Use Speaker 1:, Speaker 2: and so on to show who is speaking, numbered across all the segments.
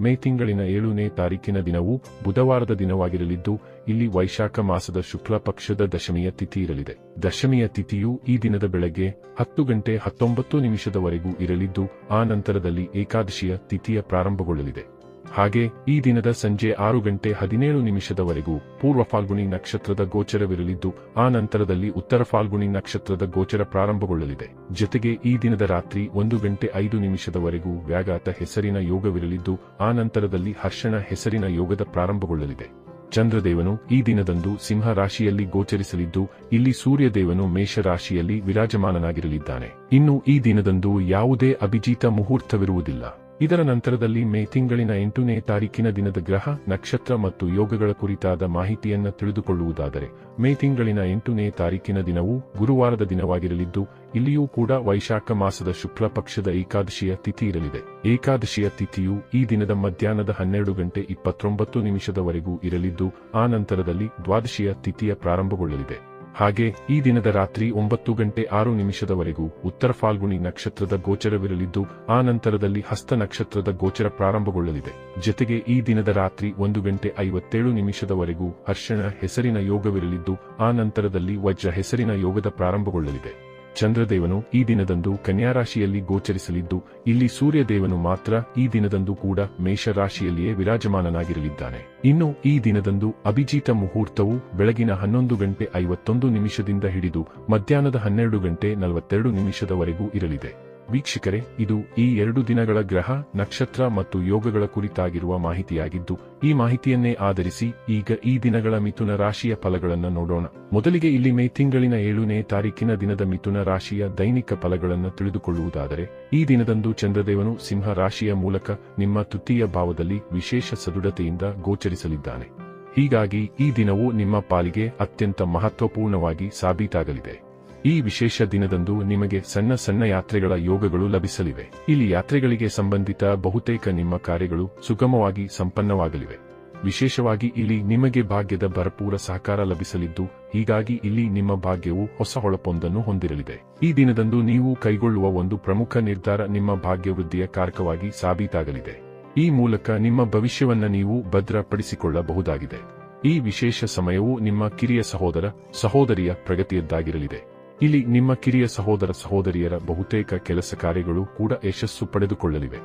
Speaker 1: ಮೇ ತಿಂಗಳಿನ ಏಳನೇ ತಾರೀಕಿನ ದಿನವು ಬುಧವಾರದ ದಿನವಾಗಿರಲಿದ್ದು, ಇಲ್ಲಿ ವೈಶಾಖ ಮಾಸದ ಶುಕ್ಲ ಪಕ್ಷದ ದಶಮಿಯ ತಿಥಿ ಇರಲಿದೆ. ದಶಮಿಯ ತಿಥಿಯು ಈ ದಿನದ ಬೆಳಗ್ಗೆ ಹತ್ತು ಗಂಟೆ ಹತ್ತೊಂಬತ್ತು ನಿಮಿಷದವರೆಗೂ ಇರಲಿದ್ದು, ಆ ನಂತರದಲ್ಲಿ ಏಕಾದಶಿಯ ತಿಥಿಯ ಪ್ರಾರಂಭಗೊಳ್ಳಲಿದೆ. ಹಾಗೆ ಈ ದಿನದ ಸಂಜೆ ಆರು ಗಂಟೆ ಹದಿನೇಳು ನಿಮಿಷದವರೆಗೂ ಪೂರ್ವ ಫಾಲ್ಗುಣಿ ನಕ್ಷತ್ರದ ಗೋಚರವಿರಲಿದ್ದು, ಆ ನಂತರದಲ್ಲಿ ಉತ್ತರ ಫಾಲ್ಗುಣಿ ನಕ್ಷತ್ರದ ಗೋಚರ ಪ್ರಾರಂಭಗೊಳ್ಳಲಿದೆ. ಜೊತೆಗೆ ಈ ದಿನದ ರಾತ್ರಿ ಒಂದು ಗಂಟೆ ಐದು ನಿಮಿಷದವರೆಗೂ ವ್ಯಾಘಾತ ಹೆಸರಿನ ಯೋಗವಿರಲಿದ್ದು, ಆ ನಂತರದಲ್ಲಿ ಹರ್ಷಣ ಹೆಸರಿನ ಯೋಗದ ಪ್ರಾರಂಭಗೊಳ್ಳಲಿದೆ. ಚಂದ್ರದೇವನು ಈ ದಿನದಂದು ಸಿಂಹ ರಾಶಿಯಲ್ಲಿ ಗೋಚರಿಸಲಿದ್ದು, ಇಲ್ಲಿ ಸೂರ್ಯದೇವನು ಮೇಷ ರಾಶಿಯಲ್ಲಿ ವಿರಾಜಮಾನನಾಗಿರಲಿದ್ದಾನೆ. ಇನ್ನು ಈ ದಿನದಂದು ಯಾವುದೇ ಅಭಿಜೀತ ಮುಹೂರ್ತವಿರುವುದಿಲ್ಲ. ಇದರ ನಂತರದಲ್ಲಿ ಮೇ ತಿಂಗಳಿನ ಎಂಟನೇ ತಾರೀಕಿನ ದಿನದ ಗ್ರಹ, ನಕ್ಷತ್ರ ಮತ್ತು ಯೋಗಗಳ ಕುರಿತಾದ ಮಾಹಿತಿಯನ್ನು ತಿಳಿದುಕೊಳ್ಳುವುದಾದರೆ, ಮೇ ತಿಂಗಳಿನ ಎಂಟನೇ ತಾರೀಕಿನ ದಿನವು ಗುರುವಾರದ ದಿನವಾಗಿರಲಿದ್ದು, ಇಲ್ಲಿಯೂ ಕೂಡ ವೈಶಾಖ ಮಾಸದ ಶುಕ್ಲ ಪಕ್ಷದ ಏಕಾದಶಿಯ ತಿಥಿ ಇರಲಿದೆ. ಏಕಾದಶಿಯ ತಿಥಿಯು ಈ ದಿನದ ಮಧ್ಯಾಹ್ನದ ಹನ್ನೆರಡು ಗಂಟೆ ಇಪ್ಪತ್ತೊಂಬತ್ತು ನಿಮಿಷದವರೆಗೂ ಇರಲಿದ್ದು, ಆ ನಂತರದಲ್ಲಿ ದ್ವಾದಶಿಯ ತಿಥಿಯ ಪ್ರಾರಂಭಗೊಳ್ಳಲಿದೆ. ಹಾಗೆ, ಈ ದಿನದ ರಾತ್ರಿ ಒಂಬತ್ತು ಗಂಟೆ ಆರು ನಿಮಿಷದವರೆಗೂ ಉತ್ತರ ಫಾಲ್ಗುಣಿ ನಕ್ಷತ್ರದ ಗೋಚರವಿರಲಿದ್ದು, ಆ ನಂತರದಲ್ಲಿ ಹಸ್ತ ನಕ್ಷತ್ರದ ಗೋಚರ ಪ್ರಾರಂಭಗೊಳ್ಳಲಿದೆ. ಜೊತೆಗೆ ಈ ದಿನದ ರಾತ್ರಿ ಒಂದು ಗಂಟೆ ಐವತ್ತೇಳು ನಿಮಿಷದವರೆಗೂ ಹರ್ಷಣ ಹೆಸರಿನ ಯೋಗವಿರಲಿದ್ದು, ಆ ನಂತರದಲ್ಲಿ ವಜ್ರ ಹೆಸರಿನ ಯೋಗದ ಪ್ರಾರಂಭಗೊಳ್ಳಲಿದೆ. ಚಂದ್ರದೇವನು ಈ ದಿನದಂದು ಕನ್ಯಾರಾಶಿಯಲ್ಲಿ ಗೋಚರಿಸಲಿದ್ದು, ಇಲ್ಲಿ ಸೂರ್ಯದೇವನು ಮಾತ್ರ ಈ ದಿನದಂದು ಕೂಡ ಮೇಷರಾಶಿಯಲ್ಲಿಯೇ ವಿರಾಜಮಾನನಾಗಿರಲಿದ್ದಾನೆ. ಇನ್ನು ಈ ದಿನದಂದು ಅಭಿಜೀತ ಮುಹೂರ್ತವು ಬೆಳಗಿನ ಹನ್ನೊಂದು ಗಂಟೆ ಐವತ್ತೊಂದು ನಿಮಿಷದಿಂದ ಹಿಡಿದು ಮಧ್ಯಾಹ್ನದ ಹನ್ನೆರಡು ಗಂಟೆ ನಲವತ್ತೆರಡು ನಿಮಿಷದವರೆಗೂ ಇರಲಿದೆ. ವೀಕ್ಷಕರೇ, ಇದು ಈ ಎರಡು ದಿನಗಳ ಗ್ರಹ, ನಕ್ಷತ್ರ ಮತ್ತು ಯೋಗಗಳ ಕುರಿತಾಗಿರುವ ಮಾಹಿತಿಯಾಗಿದ್ದು, ಈ ಮಾಹಿತಿಯನ್ನೇ ಆಧರಿಸಿ ಈಗ ಈ ದಿನಗಳ ಮಿಥುನ ರಾಶಿಯ ಫಲಗಳನ್ನು ನೋಡೋಣ. ಮೊದಲಿಗೆ ಇಲ್ಲಿ ಮೇ ತಿಂಗಳಿನ ಏಳನೇ ತಾರೀಕಿನ ದಿನದ ಮಿಥುನ ರಾಶಿಯ ದೈನಿಕ ಫಲಗಳನ್ನು ತಿಳಿದುಕೊಳ್ಳುವುದಾದರೆ, ಈ ದಿನದಂದು ಚಂದ್ರದೇವನು ಸಿಂಹ ರಾಶಿಯ ಮೂಲಕ ನಿಮ್ಮ ತೃತೀಯ ಭಾವದಲ್ಲಿ ವಿಶೇಷ ಸದೃಢತೆಯಿಂದ ಗೋಚರಿಸಲಿದ್ದಾನೆ. ಹೀಗಾಗಿ ಈ ದಿನವು ನಿಮ್ಮ ಪಾಲಿಗೆ ಅತ್ಯಂತ ಮಹತ್ವಪೂರ್ಣವಾಗಿ ಸಾಬೀತಾಗಲಿದೆ. ಈ ವಿಶೇಷ ದಿನದಂದು ನಿಮಗೆ ಸಣ್ಣ ಸಣ್ಣ ಯಾತ್ರೆಗಳ ಯೋಗಗಳು ಲಭಿಸಲಿವೆ. ಇಲ್ಲಿ ಯಾತ್ರೆಗಳಿಗೆ ಸಂಬಂಧಿತ ಬಹುತೇಕ ನಿಮ್ಮ ಕಾರ್ಯಗಳು ಸುಗಮವಾಗಿ ಸಂಪನ್ನವಾಗಲಿವೆ. ವಿಶೇಷವಾಗಿ ಇಲ್ಲಿ ನಿಮಗೆ ಭಾಗ್ಯದ ಭರಪೂರ ಸಹಕಾರ ಲಭಿಸಲಿದ್ದು, ಹೀಗಾಗಿ ಇಲ್ಲಿ ನಿಮ್ಮ ಭಾಗ್ಯವು ಹೊಸ ಹೊಳಪೊಂದನ್ನು ಹೊಂದಿರಲಿದೆ. ಈ ದಿನದಂದು ನೀವು ಕೈಗೊಳ್ಳುವ ಒಂದು ಪ್ರಮುಖ ನಿರ್ಧಾರ ನಿಮ್ಮ ಭಾಗ್ಯವೃದ್ಧಿಯ ಕಾರಕವಾಗಿ ಸಾಬೀತಾಗಲಿದೆ. ಈ ಮೂಲಕ ನಿಮ್ಮ ಭವಿಷ್ಯವನ್ನ ನೀವು ಭದ್ರಪಡಿಸಿಕೊಳ್ಳಬಹುದಾಗಿದೆ. ಈ ವಿಶೇಷ ಸಮಯವು ನಿಮ್ಮ ಕಿರಿಯ ಸಹೋದರ, ಸಹೋದರಿಯ ಪ್ರಗತಿಯದ್ದಾಗಿರಲಿದೆ. ಇಲ್ಲಿ ನಿಮ್ಮ ಕಿರಿಯ ಸಹೋದರ ಸಹೋದರಿಯರ ಬಹುತೇಕ ಕೆಲಸ ಕಾರ್ಯಗಳು ಕೂಡ ಯಶಸ್ಸು ಪಡೆದುಕೊಳ್ಳಲಿವೆ.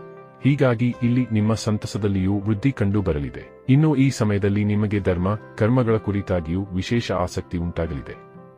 Speaker 1: ಹೀಗಾಗಿ ಇಲ್ಲಿ ನಿಮ್ಮ ಸಂತಸದಲ್ಲಿಯೂ ವೃದ್ಧಿ ಕಂಡು ಬರಲಿದೆ. ಇನ್ನು ಈ ಸಮಯದಲ್ಲಿ ನಿಮಗೆ ಧರ್ಮ, ಕರ್ಮಗಳ ಕುರಿತಾಗಿಯೂ ವಿಶೇಷ ಆಸಕ್ತಿ ಉಂಟಾಗಲಿದೆ.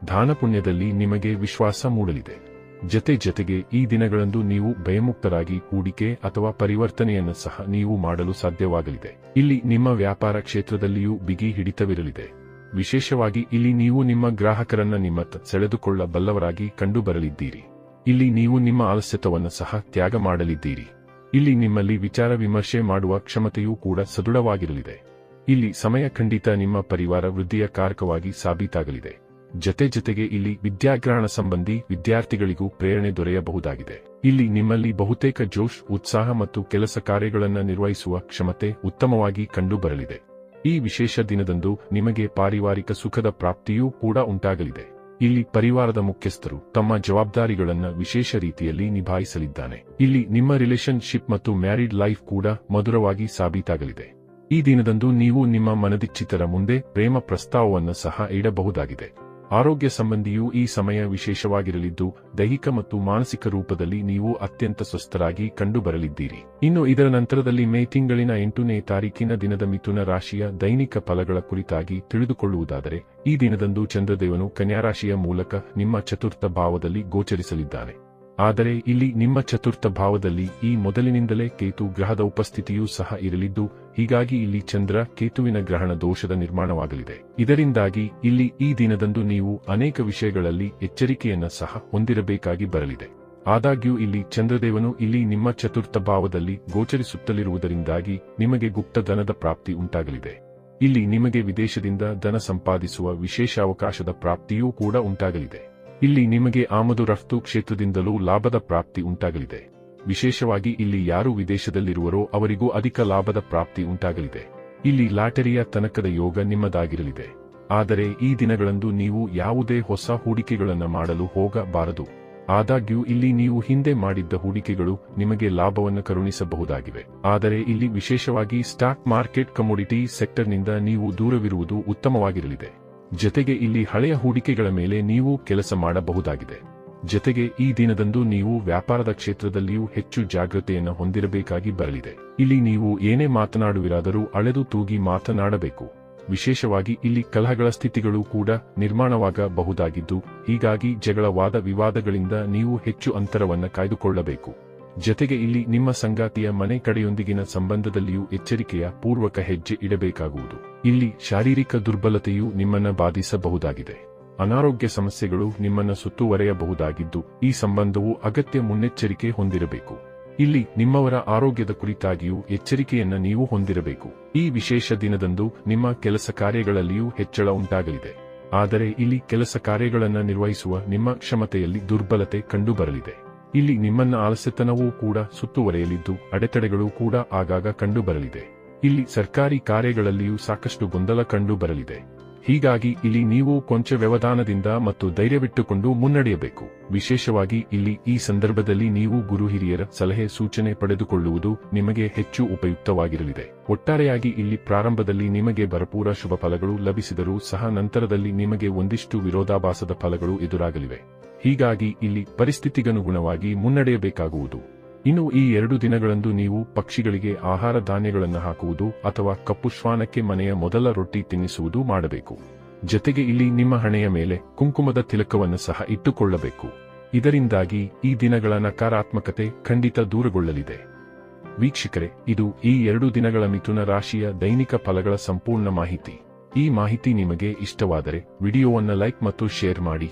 Speaker 1: ದಾನಪುಣ್ಯದಲ್ಲಿ ನಿಮಗೆ ವಿಶ್ವಾಸ ಮೂಡಲಿದೆ. ಜತೆ ಜತೆಗೆ ಈ ದಿನಗಳಂದು ನೀವು ಭಯಮುಕ್ತರಾಗಿ ಹೂಡಿಕೆ ಅಥವಾ ಪರಿವರ್ತನೆಯನ್ನು ಸಹ ನೀವು ಮಾಡಲು ಸಾಧ್ಯವಾಗಲಿದೆ. ಇಲ್ಲಿ ನಿಮ್ಮ ವ್ಯಾಪಾರ ಕ್ಷೇತ್ರದಲ್ಲಿಯೂ ಬಿಗಿ ಹಿಡಿತವಿರಲಿದೆ. ವಿಶೇಷವಾಗಿ ಇಲ್ಲಿ ನೀವು ನಿಮ್ಮ ಗ್ರಾಹಕರನ್ನ ನಿಮ್ಮತ್ತ ಸೆಳೆದುಕೊಳ್ಳಬಲ್ಲವರಾಗಿ ಕಂಡುಬರಲಿದ್ದೀರಿ. ಇಲ್ಲಿ ನೀವು ನಿಮ್ಮ ಆಲಸ್ಯತವನ್ನು ಸಹ ತ್ಯಾಗ ಮಾಡಲಿದ್ದೀರಿ. ಇಲ್ಲಿ ನಿಮ್ಮಲ್ಲಿ ವಿಚಾರ ವಿಮರ್ಶೆ ಮಾಡುವ ಕ್ಷಮತೆಯೂ ಕೂಡ ಸದೃಢವಾಗಿರಲಿದೆ. ಇಲ್ಲಿ ಸಮಯ ಖಂಡಿತ ನಿಮ್ಮ ಪರಿವಾರ ವೃದ್ಧಿಯ ಕಾರಕವಾಗಿ ಸಾಬೀತಾಗಲಿದೆ. ಜತೆ ಜತೆಗೆ ಇಲ್ಲಿ ವಿದ್ಯಾಗ್ರಹಣ ಸಂಬಂಧಿ ವಿದ್ಯಾರ್ಥಿಗಳಿಗೂ ಪ್ರೇರಣೆ ದೊರೆಯಬಹುದಾಗಿದೆ. ಇಲ್ಲಿ ನಿಮ್ಮಲ್ಲಿ ಬಹುತೇಕ ಜೋಶ್, ಉತ್ಸಾಹ ಮತ್ತು ಕೆಲಸ ಕಾರ್ಯಗಳನ್ನು ನಿರ್ವಹಿಸುವ ಕ್ಷಮತೆ ಉತ್ತಮವಾಗಿ ಕಂಡುಬರಲಿದೆ. ಈ ವಿಶೇಷ ದಿನದಂದು ನಿಮಗೆ ಪಾರಿವಾರಿಕ ಸುಖದ ಪ್ರಾಪ್ತಿಯೂ ಕೂಡ ಉಂಟಾಗಲಿದೆ. ಇಲ್ಲಿ ಪರಿವಾರದ ಮುಖ್ಯಸ್ಥರು ತಮ್ಮ ಜವಾಬ್ದಾರಿಗಳನ್ನು ವಿಶೇಷ ರೀತಿಯಲ್ಲಿ ನಿಭಾಯಿಸಲಿದ್ದಾನೆ. ಇಲ್ಲಿ ನಿಮ್ಮ ರಿಲೇಶನ್ಶಿಪ್ ಮತ್ತು ಮ್ಯಾರಿಡ್ ಲೈಫ್ ಕೂಡ ಮಧುರವಾಗಿ ಸಾಬೀತಾಗಲಿದೆ. ಈ ದಿನದಂದು ನೀವು ನಿಮ್ಮ ಮನದಿಚ್ಚಿತರ ಮುಂದೆ ಪ್ರೇಮ ಪ್ರಸ್ತಾವವನ್ನು ಸಹ ಇಡಬಹುದಾಗಿದೆ. ಆರೋಗ್ಯ ಸಂಬಂಧಿಯೂ ಈ ಸಮಯ ವಿಶೇಷವಾಗಿರಲಿದ್ದು, ದೈಹಿಕ ಮತ್ತು ಮಾನಸಿಕ ರೂಪದಲ್ಲಿ ನೀವು ಅತ್ಯಂತ ಸ್ವಸ್ಥರಾಗಿ ಕಂಡುಬರಲಿದ್ದೀರಿ. ಇನ್ನು ಇದರ ನಂತರದಲ್ಲಿ ಮೇ ತಿಂಗಳಿನ ಎಂಟನೇ ತಾರೀಕಿನ ದಿನದ ಮಿಥುನ ರಾಶಿಯ ದೈನಿಕ ಫಲಗಳ ಕುರಿತಾಗಿ ತಿಳಿದುಕೊಳ್ಳುವುದಾದರೆ, ಈ ದಿನದಂದು ಚಂದ್ರದೇವನು ಕನ್ಯಾರಾಶಿಯ ಮೂಲಕ ನಿಮ್ಮ ಚತುರ್ಥ ಭಾವದಲ್ಲಿ ಗೋಚರಿಸಲಿದ್ದಾನೆ. ಆದರೆ ಇಲ್ಲಿ ನಿಮ್ಮ ಚತುರ್ಥ ಭಾವದಲ್ಲಿ ಈ ಮೊದಲಿನಿಂದಲೇ ಕೇತು ಗ್ರಹದ ಉಪಸ್ಥಿತಿಯೂ ಸಹ ಇರಲಿದ್ದು, ಹೀಗಾಗಿ ಇಲ್ಲಿ ಚಂದ್ರ ಕೇತುವಿನ ಗ್ರಹಣ ದೋಷದ ನಿರ್ಮಾಣವಾಗಲಿದೆ. ಇದರಿಂದಾಗಿ ಇಲ್ಲಿ ಈ ದಿನದಂದು ನೀವು ಅನೇಕ ವಿಷಯಗಳಲ್ಲಿ ಎಚ್ಚರಿಕೆಯನ್ನ ಸಹ ಹೊಂದಿರಬೇಕಾಗಿ ಬರಲಿದೆ. ಆದಾಗ್ಯೂ ಇಲ್ಲಿ ಚಂದ್ರದೇವನು ಇಲ್ಲಿ ನಿಮ್ಮ ಚತುರ್ಥ ಭಾವದಲ್ಲಿ ಗೋಚರಿಸುತ್ತಲಿರುವುದರಿಂದಾಗಿ ನಿಮಗೆ ಗುಪ್ತ ಧನದ ಪ್ರಾಪ್ತಿ ಉಂಟಾಗಲಿದೆ. ಇಲ್ಲಿ ನಿಮಗೆ ವಿದೇಶದಿಂದ ಧನ ಸಂಪಾದಿಸುವ ವಿಶೇಷ ಅವಕಾಶದ ಪ್ರಾಪ್ತಿಯೂ ಕೂಡ ಉಂಟಾಗಲಿದೆ. ಇಲ್ಲಿ ನಿಮಗೆ ಆಮದು ರಫ್ತು ಕ್ಷೇತ್ರದಿಂದಲೂ ಲಾಭದ ಪ್ರಾಪ್ತಿ ಉಂಟಾಗಲಿದೆ. ವಿಶೇಷವಾಗಿ ಇಲ್ಲಿ ಯಾರು ವಿದೇಶದಲ್ಲಿರುವರೋ ಅವರಿಗೂ ಅಧಿಕ ಲಾಭದ ಪ್ರಾಪ್ತಿ ಉಂಟಾಗಲಿದೆ. ಇಲ್ಲಿ ಲಾಟರಿಯ ತನಕದ ಯೋಗ ನಿಮ್ಮದಾಗಿರಲಿದೆ. ಆದರೆ ಈ ದಿನಗಳಂದು ನೀವು ಯಾವುದೇ ಹೊಸ ಹೂಡಿಕೆಗಳನ್ನು ಮಾಡಲು ಹೋಗಬಾರದು. ಆದಾಗ್ಯೂ ಇಲ್ಲಿ ನೀವು ಹಿಂದೆ ಮಾಡಿದ್ದ ಹೂಡಿಕೆಗಳು ನಿಮಗೆ ಲಾಭವನ್ನು ಕರುಣಿಸಬಹುದಾಗಿವೆ. ಆದರೆ ಇಲ್ಲಿ ವಿಶೇಷವಾಗಿ ಸ್ಟಾಕ್ ಮಾರ್ಕೆಟ್ ಕಮೋಡಿಟಿ ಸೆಕ್ಟರ್ನಿಂದ ನೀವು ದೂರವಿರುವುದು ಉತ್ತಮವಾಗಿರಲಿದೆ. ಜತೆಗೆ ಇಲ್ಲಿ ಹಳೆಯ ಹೂಡಿಕೆಗಳ ಮೇಲೆ ನೀವು ಕೆಲಸ ಮಾಡಬಹುದಾಗಿದೆ. ಜತೆಗೆ ಈ ದಿನದಂದು ನೀವು ವ್ಯಾಪಾರದ ಕ್ಷೇತ್ರದಲ್ಲಿಯೂ ಹೆಚ್ಚು ಜಾಗೃತೆಯನ್ನು ಹೊಂದಿರಬೇಕಾಗಿ ಬರಲಿದೆ. ಇಲ್ಲಿ ನೀವು ಏನೇ ಮಾತನಾಡುವಿರಾದರೂ ಅಳೆದು ತೂಗಿ ಮಾತನಾಡಬೇಕು. ವಿಶೇಷವಾಗಿ ಇಲ್ಲಿ ಕಲಹಗಳ ಸ್ಥಿತಿಗಳು ಕೂಡ ನಿರ್ಮಾಣವಾಗಬಹುದಾಗಿದ್ದು, ಹೀಗಾಗಿ ಜಗಳವಾದ ವಿವಾದಗಳಿಂದ ನೀವು ಹೆಚ್ಚು ಅಂತರವನ್ನು ಕಾಯ್ದುಕೊಳ್ಳಬೇಕು. ಜತೆಗೆ ಇಲ್ಲಿ ನಿಮ್ಮ ಸಂಗಾತಿಯ ಮನೆ ಕಡೆಯೊಂದಿಗಿನ ಸಂಬಂಧದಲ್ಲಿಯೂ ಎಚ್ಚರಿಕೆಯ ಪೂರ್ವಕ ಹೆಜ್ಜೆ ಇಡಬೇಕಾಗುವುದು. ಇಲ್ಲಿ ಶಾರೀರಿಕ ದುರ್ಬಲತೆಯು ನಿಮ್ಮನ್ನ ಬಾಧಿಸಬಹುದಾಗಿದೆ. ಅನಾರೋಗ್ಯ ಸಮಸ್ಯೆಗಳು ನಿಮ್ಮನ್ನ ಸುತ್ತುವರೆಯಬಹುದಾಗಿದ್ದು, ಈ ಸಂಬಂಧವು ಅಗತ್ಯ ಮುನ್ನೆಚ್ಚರಿಕೆ ಹೊಂದಿರಬೇಕು. ಇಲ್ಲಿ ನಿಮ್ಮವರ ಆರೋಗ್ಯದ ಕುರಿತಾಗಿಯೂ ಎಚ್ಚರಿಕೆಯನ್ನ ನೀವು ಹೊಂದಿರಬೇಕು. ಈ ವಿಶೇಷ ದಿನದಂದು ನಿಮ್ಮ ಕೆಲಸ ಕಾರ್ಯಗಳಲ್ಲಿಯೂ ಹೆಚ್ಚಳ ಉಂಟಾಗಲಿದೆ. ಆದರೆ ಇಲ್ಲಿ ಕೆಲಸ ಕಾರ್ಯಗಳನ್ನು ನಿರ್ವಹಿಸುವ ನಿಮ್ಮ ಕ್ಷಮತೆಯಲ್ಲಿ ದುರ್ಬಲತೆ ಕಂಡುಬರಲಿದೆ. ಇಲ್ಲಿ ನಿಮ್ಮನ್ನ ಆಲಸ್ಯತನವೂ ಕೂಡ ಸುತ್ತುವರೆಯಲಿದ್ದು, ಅಡೆತಡೆಗಳು ಕೂಡ ಆಗಾಗ ಕಂಡುಬರಲಿದೆ. ಇಲ್ಲಿ ಸರ್ಕಾರಿ ಕಾರ್ಯಗಳಲ್ಲಿಯೂ ಸಾಕಷ್ಟು ಗೊಂದಲ ಕಂಡು ಬರಲಿದೆ ಹೀಗಾಗಿ ಇಲ್ಲಿ ನೀವು ಕೊಂಚ ವ್ಯವಧಾನದಿಂದ ಮತ್ತು ಧೈರ್ಯವಿಟ್ಟುಕೊಂಡು ಮುನ್ನಡೆಯಬೇಕು. ವಿಶೇಷವಾಗಿ ಇಲ್ಲಿ ಈ ಸಂದರ್ಭದಲ್ಲಿ ನೀವು ಗುರು ಹಿರಿಯರ ಸಲಹೆ ಸೂಚನೆ ಪಡೆದುಕೊಳ್ಳುವುದು ನಿಮಗೆ ಹೆಚ್ಚು ಉಪಯುಕ್ತವಾಗಿರಲಿದೆ. ಒಟ್ಟಾರೆಯಾಗಿ ಇಲ್ಲಿ ಪ್ರಾರಂಭದಲ್ಲಿ ನಿಮಗೆ ಭರಪೂರ ಶುಭ ಫಲಗಳು ಲಭಿಸಿದರೂ ಸಹ ನಂತರದಲ್ಲಿ ನಿಮಗೆ ಒಂದಿಷ್ಟು ವಿರೋಧಾಭಾಸದ ಫಲಗಳು ಎದುರಾಗಲಿವೆ. ಹೀಗಾಗಿ ಇಲ್ಲಿ ಪರಿಸ್ಥಿತಿಗನುಗುಣವಾಗಿ ಮುನ್ನಡೆಯಬೇಕಾಗುವುದು. ಇನ್ನು ಈ ಎರಡು ದಿನಗಳಂದು ನೀವು ಪಕ್ಷಿಗಳಿಗೆ ಆಹಾರ ಧಾನ್ಯಗಳನ್ನು ಹಾಕುವುದು ಅಥವಾ ಕಪ್ಪು ಶ್ವಾನಕ್ಕೆ ಮನೆಯ ಮೊದಲ ರೊಟ್ಟಿ ತಿನ್ನಿಸುವುದು ಮಾಡಬೇಕು. ಜತೆಗೆ ಇಲ್ಲಿ ನಿಮ್ಮ ಹಣೆಯ ಮೇಲೆ ಕುಂಕುಮದ ತಿಲಕವನ್ನು ಸಹ ಇಟ್ಟುಕೊಳ್ಳಬೇಕು. ಇದರಿಂದಾಗಿ ಈ ದಿನಗಳ ನಕಾರಾತ್ಮಕತೆ ಖಂಡಿತ ದೂರಗೊಳ್ಳಲಿದೆ. ವೀಕ್ಷಕರೇ, ಇದು ಈ ಎರಡು ದಿನಗಳ ಮಿಥುನ ರಾಶಿಯ ದೈನಿಕ ಫಲಗಳ ಸಂಪೂರ್ಣ ಮಾಹಿತಿ. ಈ ಮಾಹಿತಿ ನಿಮಗೆ ಇಷ್ಟವಾದರೆ ವಿಡಿಯೋವನ್ನು ಲೈಕ್ ಮತ್ತು ಶೇರ್ ಮಾಡಿ.